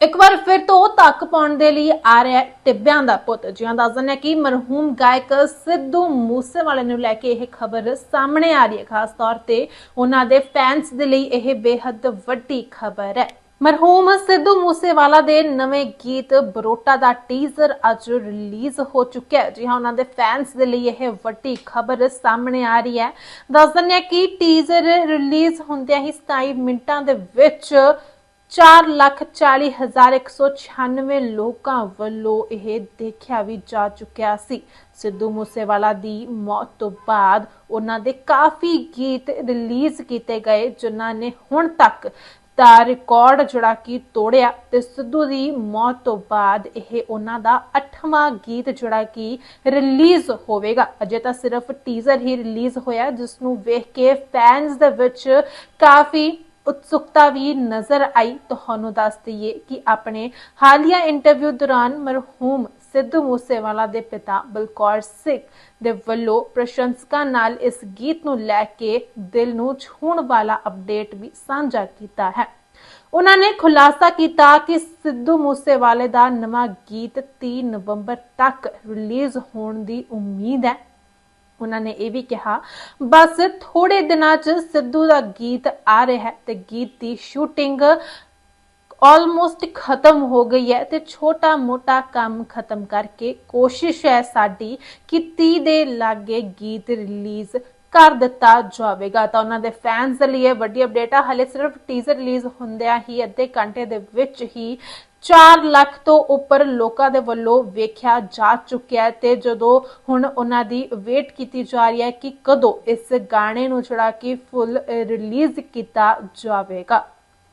ਇੱਕ ਵਾਰ ਫਿਰ ਤੋਂ ਤੱਕ ਪਾਉਣ ਦੇ ਲਈ ਆ ਰਿਹਾ ਟਿੱਬਿਆਂ ਦਾ ਪੁੱਤ। ਜਿਹਾਂ ਦੱਸ ਦਿੰਦੇ ਕਿ ਮਰਹੂਮ ਗਾਇਕ ਸਿੱਧੂ ਮੂਸੇਵਾਲੇ ਨੂੰ ਲੈ ਕੇ ਇਹ ਖਬਰ ਸਾਹਮਣੇ ਆ ਰਹੀ ਹੈ। ਖਾਸ ਤੌਰ ਤੇ ਉਹਨਾਂ ਦੇ ਫੈਨਸ ਦੇ ਲਈ ਇਹ ਬੇहद ਵੱਡੀ ਖਬਰ ਹੈ। ਮਰਹੂਮ ਸਿੱਧੂ ਮੂਸੇਵਾਲਾ ਦੇ ਨਵੇਂ ਗੀਤ ਬਰੋਟਾ ਦਾ ਟੀਜ਼ਰ ਅੱਜ ਰਿਲੀਜ਼ ਹੋ ਚੁੱਕਿਆ ਹੈ। ਜੀ ਹਾਂ, ਉਹਨਾਂ ਦੇ ਫੈਨਸ ਦੇ ਲਈ ਇਹ ਵੱਡੀ ਖਬਰ ਸਾਹਮਣੇ ਆ ਰਹੀ ਹੈ। ਦੱਸ ਦਿੰਦੇ ਹਾਂ ਕਿ ਟੀਜ਼ਰ ਰਿਲੀਜ਼ ਹੁੰਦਿਆਂ ਹੀ 27 ਮਿੰਟਾਂ ਦੇ ਵਿੱਚ 440196 ਲੋਕਾਂ ਵੱਲੋਂ ਇਹ ਦੇਖਿਆ ਵੀ ਜਾ ਚੁੱਕਿਆ ਸੀ। ਸਿੱਧੂ ਮੂਸੇਵਾਲਾ ਦੀ ਮੌਤ ਤੋਂ ਬਾਅਦ ਉਹਨਾਂ ਦੇ ਕਾਫੀ ਗੀਤ ਰਿਲੀਜ਼ ਕੀਤੇ ਗਏ, ਜਿਨ੍ਹਾਂ ਨੇ ਹੁਣ ਤੱਕ ਦਾ ਰਿਕਾਰਡ ਜਿਹੜਾ ਕਿ ਤੋੜਿਆ ਤੇ ਸਿੱਧੂ ਦੀ ਮੌਤ ਤੋਂ ਬਾਅਦ ਇਹ ਉਹਨਾਂ ਦਾ 8ਵਾਂ ਗੀਤ ਜਿਹੜਾ ਕਿ ਰਿਲੀਜ਼ ਹੋਵੇਗਾ। ਅਜੇ ਤਾਂ ਸਿਰਫ ਟੀਜ਼ਰ ਹੀ ਰਿਲੀਜ਼ ਹੋਇਆ, ਜਿਸ ਨੂੰ ਵੇਖ ਕੇ ਫੈਨਸ ਦੇ ਵਿੱਚ ਕਾਫੀ ਉਤਸੁਕਤਾ ਵੀ ਨਜ਼ਰ ਆਈ। ਤੁਹਾਨੂੰ ਦੱਸ ਦਈਏ ਕਿ ਆਪਣੇ ਹਾਲੀਆ ਇੰਟਰਵਿਊ ਦੌਰਾਨ ਮਰਹੂਮ ਸਿੱਧੂ ਮੂਸੇਵਾਲਾ ਦੇ ਪਿਤਾ ਬਲਕੌਰ ਸਿੰਘ ਦੇ ਵੱਲੋਂ ਪ੍ਰਸ਼ੰਸਕਾਂ ਨਾਲ ਇਸ ਗੀਤ ਨੂੰ ਲੈ ਕੇ ਦਿਲ ਨੂੰ ਛੂਹਣ ਵਾਲਾ ਅਪਡੇਟ ਵੀ ਸਾਂਝਾ ਕੀਤਾ ਹੈ। ਉਹਨਾਂ ਨੇ ਖੁਲਾਸਾ ਕੀਤਾ ਕਿ ਸਿੱਧੂ ਮੂਸੇਵਾਲੇ ਦਾ ਨਵਾਂ ਗੀਤ 30 ਨਵੰਬਰ ਤੱਕ ਰਿਲੀਜ਼ ਹੋਣ ਦੀ ਉਮੀਦ ਹੈ। ਉਹਨਾਂ ਨੇ ਇਹ ਵੀ ਕਿਹਾ, ਬਸ ਥੋੜੇ ਦਿਨਾਂ 'ਚ ਸਿੱਧੂ ਦਾ ਗੀਤ ਆ ਰਿਹਾ ਹੈ ਤੇ ਗੀਤ ਦੀ ਸ਼ੂਟਿੰਗ ਆਲਮੋਸਟ ਖਤਮ ਹੋ ਗਈ ਹੈ ਤੇ ਛੋਟਾ ਮੋਟਾ ਕੰਮ ਖਤਮ ਕਰਕੇ ਕੋਸ਼ਿਸ਼ ਹੈ ਸਾਡੀ ਕਿ 30 ਦੇ ਲਾਗੇ ਗੀਤ ਰਿਲੀਜ਼ ਕਰ ਦਿੱਤਾ ਜਾਵੇਗਾ। ਤਾਂ ਉਹਨਾਂ ਦੇ ਫੈਨਸ ਦੇ ਲਈ ਵੱਡੀ ਅਪਡੇਟ ਆ। ਹਲੇ ਸਿਰਫ ਟੀਜ਼ਰ ਰਿਲੀਜ਼ ਹੁੰਦਿਆਂ ਹੀ ਅੱਧੇ ਘੰਟੇ ਦੇ ਵਿੱਚ ਹੀ 4 ਲੱਖ ਤੋਂ ਉੱਪਰ ਲੋਕਾਂ ਦੇ ਵੱਲੋਂ ਵੇਖਿਆ ਜਾ ਚੁੱਕਿਆ ਹੈ ਤੇ ਜਦੋਂ ਹੁਣ ਉਹਨਾਂ ਦੀ ਵੇਟ ਕੀਤੀ ਜਾ ਰਹੀ ਹੈ ਕਿ ਕਦੋਂ ਇਸ ਗਾਣੇ ਨੂੰ ਜਿਹੜਾ ਕਿ ਫੁੱਲ ਰਿਲੀਜ਼ ਕੀਤਾ ਜਾਵੇਗਾ।